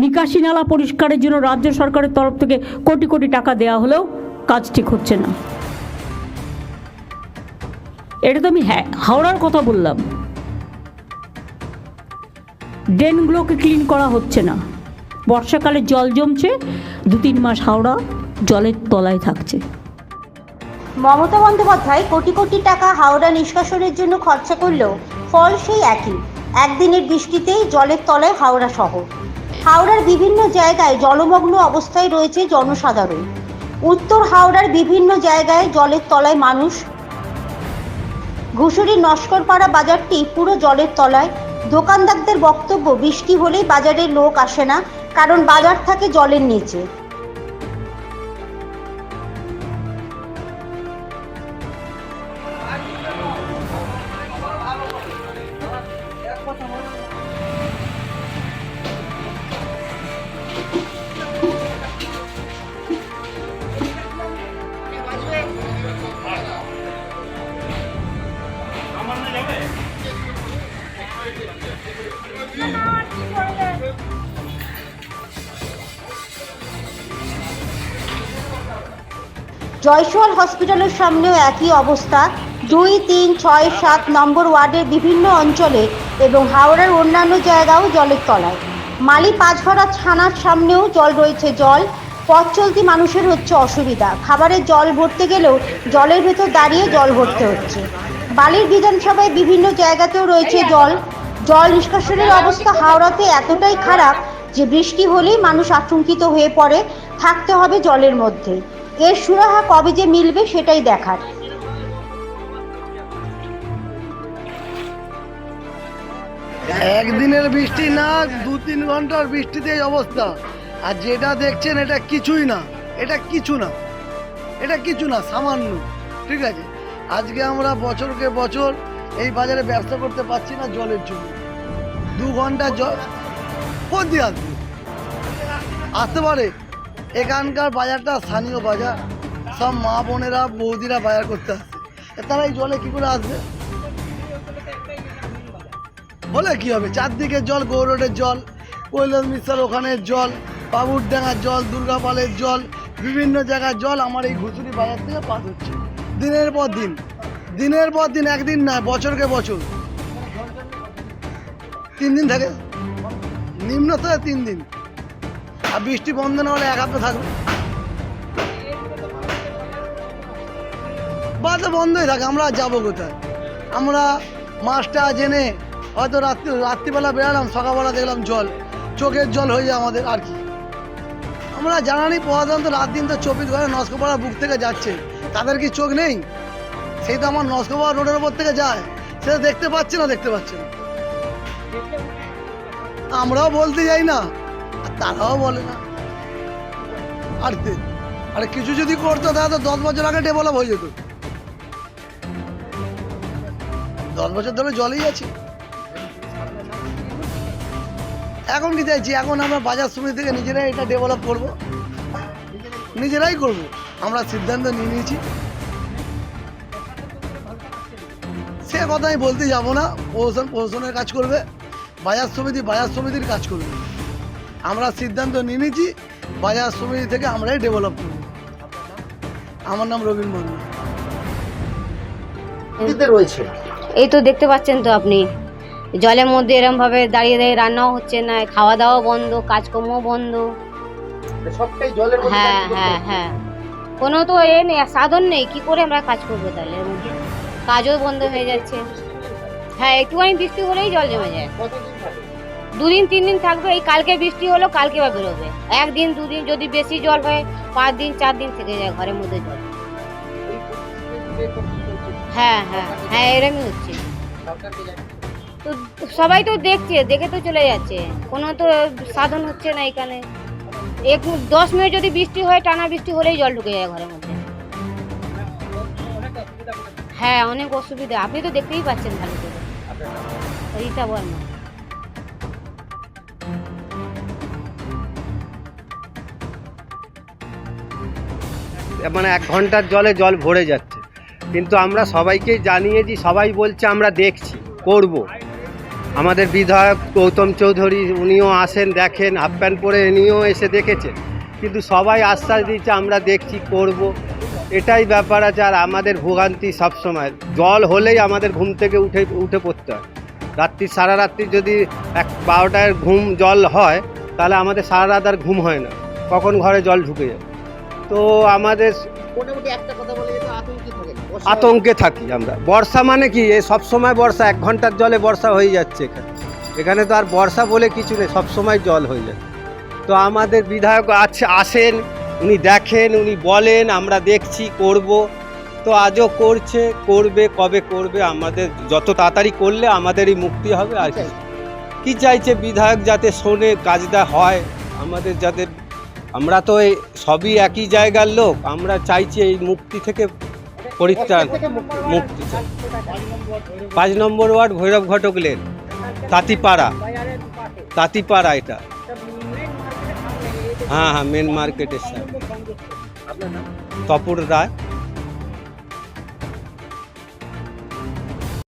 নিকাশি নালা পরিষ্কারের জন্য রাজ্য সরকারের তরফ থেকে কোটি কোটি টাকা দেওয়া হলেও কাজ ঠিক হচ্ছে না। এটা তো আমি হ্যাঁ হাওড়ার কথা বললাম। ড্রেনগুলোকে ক্লিন করা হচ্ছে না। বর্ষাকালে জল জমছে, দু তিন মাস হাওড়া জলের তলায় থাকছে। মমতা বন্দ্যোপাধ্যায় কোটি কোটি টাকা হাওড়া নিষ্কাশনের জন্য খরচা করলেও ফল সেই একই। একদিনের বৃষ্টিতেই জলের তলায় হাওড়া শহর। হাওড়ার বিভিন্ন জায়গায় জলমগ্ন অবস্থায় রয়েছে জনসাধারণ। উত্তর হাওড়ার বিভিন্ন জায়গায় জলের তলায় মানুষ। ঘুষুরি নস্করপাড়া বাজারটি পুরো জলের তলায়। দোকানদারদের বক্তব্য, বৃষ্টি হলেই বাজারে লোক আসে না, কারণ বাজার থাকে জলের নিচে। জয়সওয়াল হসপিটালের সামনেও একই অবস্থা। দুই তিন ছয় সাত নম্বর ওয়ার্ডের বিভিন্ন অঞ্চলে এবং হাওড়ার অন্যান্য জায়গাও জলের তলায়। মালি পাঁচভরা ছানার সামনেও জল রয়েছে জল। পথ চলতি মানুষের হচ্ছে অসুবিধা। খাবারের জল ভরতে গেলেও জলের ভেতর দাঁড়িয়ে জল ভরতে হচ্ছে। বালির বিধানসভায় বিভিন্ন জায়গাতেও রয়েছে জল। জল নিষ্কাশনের অবস্থা হাওড়াতে এতটাই খারাপ যে বৃষ্টি হলেই মানুষ আতঙ্কিত হয়ে পড়ে। থাকতে হবে জলের মধ্যে। এর সুরাহা কবে যে মিলবে সেটাই দেখার। একদিনের বৃষ্টি না দু তিন ঘণ্টার বৃষ্টিতে এই অবস্থা। আর যেটা দেখছেন এটা কিছুই না। এটা কিছু না। এটা কিছু না সামান্য। ঠিক আছে? আজকে আমরা বছরকে বছর এই বাজারে ব্যবসা করতে পারছি না জলের জন্য। দু ঘণ্টা জল কোন আসবে? আসতে পারে। এখানকার বাজারটা স্থানীয় বাজার। সব মা বোনেরা, বৌদিরা বাজার করতে আসে তারা এই জলে কি করে আসবে? বলে কি হবে? চারদিকে জল গৌরোডের জল, কৈলাস মিশ্রার ওখানের জল বাবুর ডাঙার জল, দুর্গাপালের জল, বিভিন্ন জায়গার জল আমার এই ঘুষুরি বাজার থেকে পাস হচ্ছে। দিনের পর দিন। দিনের পর দিন, একদিন না, বছরকে বছর। তিন দিন থাকে। নিম্নতম তিন দিন। আর বৃষ্টি বন্ধ না হলে এক হাতে থাকবে। বাসে বন্ধই থাকে, আমরা যাব কোথায়? আমরা মাছটা জেনে হয়তো রাত্রি, রাত্রিবেলা বেরালাম সকালবেলা দেখলাম জল। চোখের জল হয়ে যায় আমাদের, আর কি। আমরা জানানি প্রধান তো রাত দিন তো চব্বিশ ঘণ্টা নস্কপাড়া বুক থেকে যাচ্ছে। তাদের কি চোখ নেই? সেই তো আমার নস্কপাড়া রোডের ওপর থেকে যায়। সেটা দেখতে পাচ্ছে না, দেখতে পাচ্ছে না। আমরাও বলতে যাই না, আর তারাও বলে না। আর? আরে কিছু যদি করতো, তাহলে তো দশ বছর আগে ডেভেলপ হয়ে যেত। দশ বছর ধরে জলেই আছি। এখন কি চাইছি? এখন আমরা বাজার সমিতি থেকে নিজেরাই এটা ডেভেলপ করব। নিজেরাই করব। আমরা সিদ্ধান্ত নিয়ে নিয়েছি। কথা আমি বলতে যাব না। প্রশাসন প্রশাসনের কাজ করবে। বাজার সমিতি বাজার সমিতির কাজ করবে। আমরা সিদ্ধান্ত নিয়ে নিয়েছি বাজার সমিতি থেকে আমরাই ডেভেলপ করব। আমার নাম রবীন মন্ডল রয়েছে। এই তো দেখতে পাচ্ছেন তো আপনি। জলের মধ্যে এরম ভাবে দাঁড়িয়ে দাঁড়িয়ে রান্নাও হচ্ছে না খাওয়া দাওয়া বন্ধ কাজকর্মও বন্ধ। সবটাই জলের হ্যাঁ হ্যাঁ হ্যাঁ। কোনো তো এ নেই সাধন নেই কি করে আমরা কাজ করব তাহলে? এর মধ্যে কাজও বন্ধ হয়ে যাচ্ছে। হ্যাঁ একটুখানি বৃষ্টি হলেই জল জমে যায়। দুদিন তিন দিন থাকবে, এই কালকে বৃষ্টি হলো, কালকে বা বেরোবে। একদিন, দুদিন, যদি বেশি জল হয় পাঁচ দিন চার দিন থেকে যায় ঘরের মধ্যে জল? হ্যাঁ হ্যাঁ হ্যাঁ এরমই হচ্ছে। তো সবাই তো দেখছে, দেখে তো চলে যাচ্ছে। কোনো তো সাধন হচ্ছে না এখানে। এক দশ মিনিট যদি বৃষ্টি হয়, টানা বৃষ্টি হলেই জল ঢুকে যায় ঘরের মধ্যে। হ্যাঁ অনেক অসুবিধা। আপনি তো দেখতেই পাচ্ছেন ভালো করে রীতা বর্মা মানে এক ঘণ্টার জলে জল ভরে যাচ্ছে। কিন্তু আমরা সবাইকেই জানিয়েছি, সবাই বলছে আমরা দেখছি, করব। আমাদের বিধায়ক গৌতম চৌধুরী, উনিও আসেন, দেখেন, হাফ প্যান্ট পরে উনিও এসে দেখেছেন। কিন্তু সবাই আশ্বাস দিচ্ছে আমরা দেখছি, করব। এটাই ব্যাপার আছে আর আমাদের ভোগান্তি সবসময়। জল হলেই আমাদের ঘুম থেকে উঠে উঠে পড়তে হয়। রাত্রি সারা রাত্রি যদি এক বারোটায় ঘুম জল হয় তাহলে আমাদের সারা রাত আর ঘুম হয় না। কখন ঘরে জল ঢুকে যায়? তো আমাদের আতঙ্কে থাকি। আমরা। বর্ষা মানে কি? এই সব সময় বর্ষা এক ঘণ্টার জলে বর্ষা হয়ে যাচ্ছে এখানে। এখানে তো আর বর্ষা বলে কিছু নেই সব সময় জল হয়ে যাচ্ছে তো আমাদের বিধায়ক আছে আসেন উনি দেখেন, উনি বলেন, আমরা দেখছি, করব। তো আজও করছে, করবে, কবে করবে, আমাদের যত তাড়াতাড়ি করলে আমাদেরই মুক্তি হবে আর কি। কি চাইছে বিধায়ক যাতে শোনে, কাজটা হয়? আমাদের যাতে, আমরা তো এই সবই একই জায়গার লোক, আমরা চাইছি এই মুক্তি থেকে পরিত্রাণ, মুক্তি। পাঁচ নম্বর ওয়ার্ড ভৈরব ঘটক লেন, তাঁতিপাড়া তাঁতিপাড়া এটা। হ্যাঁ হ্যাঁ মেন মার্কেটের নাম তপুর রায়।